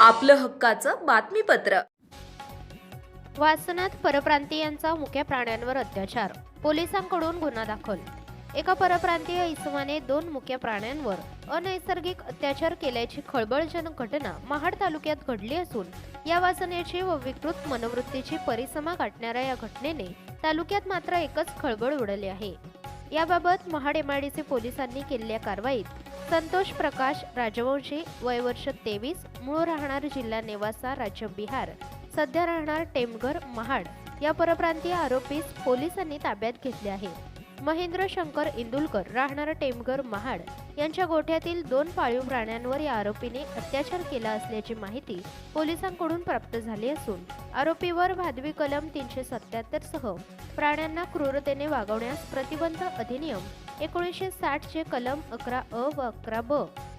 आपलं हक्काचं बातमीपत्र. वासनात परप्रांतीयांचा मुख्य प्राण्यांवर अत्याचार. पोलिसांकडून गुन्हा दाखल. एका परप्रांतीय इसमाने दोन मुख्य प्राण्यांवर अनैसर्गिक अत्याचार केल्याची खळबळजनक घटना महाड तालुक्यात घडली असून या वासनेची व विकृत मनोवृत्तीची परिसमा गाठणाऱ्या या घटनेने तालुक्यात मात्र एकच खळबळ उडली आहे. याबाबत महाड एमआयडीसी पोलिसांनी केलेल्या कारवाईत संतोष प्रकाश राजवंशी वय वर्ष तेवीस मूळ राहणार जिल्हा नेवासा राज्य बिहार. सध्या राहणार टेमघर महाड. या परप्रांतीय आरोपीस पोलिसांनी ताब्यात घेतले आहे. महेंद्र शंकर इंदुलकर राहणार टेमघर महाड. यांच्या गोठ्यातील दोन पाळीव प्राण्यांवर या आरोपीने अत्याचार केला असल्याची माहिती पोलिसांकडून प्राप्त झाली असून आरोपीवर भादवी कलम तीनशे सत्याहत्तर सह प्राण्यांना क्रूरतेने वागवण्यास प्रतिबंध अधिनियम एकोणीसशे साठचे कलम अकरा अ व अकरा ब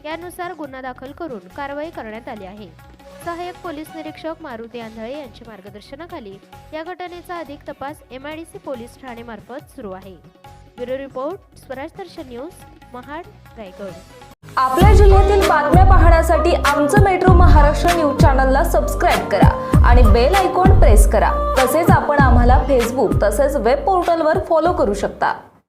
यानुसार गुन्हा दाखल करून कारवाई करण्यात आली आहे. सहाय्यक पोलीस निरीक्षक मारुती आंधळे यांच्या मार्गदर्शनाखाली या घटनेचा अधिक तपास M I D C police ठाणेमार्फत सुरू आहे. Bureau report Swaraj Darshan news Mahad Raigad. आपल्या जिल्ह्यातील बातम्या पाहण्यासाठी आमचं मेट्रो महाराष्ट्र न्यूज चॅनलला सबस्क्राईब करा आणि बेल आयकॉन प्रेस करा. तसेच आपण आम्हाला फेसबुक तसेच वेब पोर्टलवर फॉलो करू शकता.